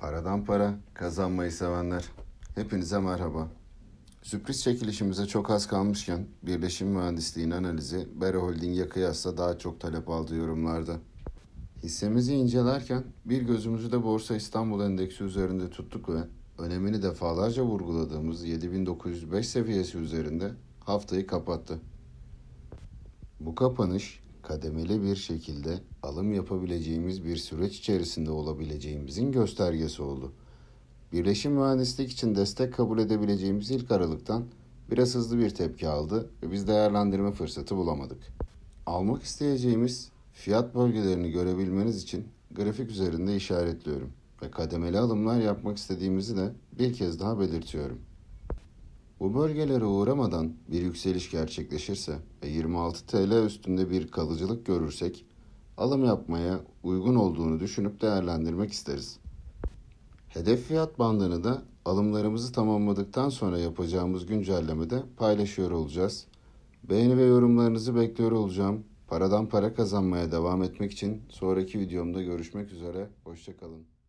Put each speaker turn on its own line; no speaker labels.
Paradan para kazanmayı sevenler. Hepinize merhaba. Sürpriz çekilişimize çok az kalmışken birleşim mühendisliğinin analizi Bera Holding'e kıyasla daha çok talep aldı yorumlarda. Hissemizi incelerken bir gözümüzü de Borsa İstanbul Endeksi üzerinde tuttuk ve önemini defalarca vurguladığımız 7905 seviyesi üzerinde haftayı kapattı. Bu kapanış kademeli bir şekilde alım yapabileceğimiz bir süreç içerisinde olabileceğimizin göstergesi oldu. Birleşim mühendislik için destek kabul edebileceğimiz ilk aralıktan biraz hızlı bir tepki aldı ve biz değerlendirme fırsatı bulamadık. Almak isteyeceğimiz fiyat bölgelerini görebilmeniz için grafik üzerinde işaretliyorum ve kademeli alımlar yapmak istediğimizi de bir kez daha belirtiyorum. Bu bölgelere uğramadan bir yükseliş gerçekleşirse ve 26 TL üstünde bir kalıcılık görürsek alım yapmaya uygun olduğunu düşünüp değerlendirmek isteriz. Hedef fiyat bandını da alımlarımızı tamamladıktan sonra yapacağımız güncellemede paylaşıyor olacağız. Beğeni ve yorumlarınızı bekliyor olacağım. Paradan para kazanmaya devam etmek için sonraki videomda görüşmek üzere. Hoşçakalın.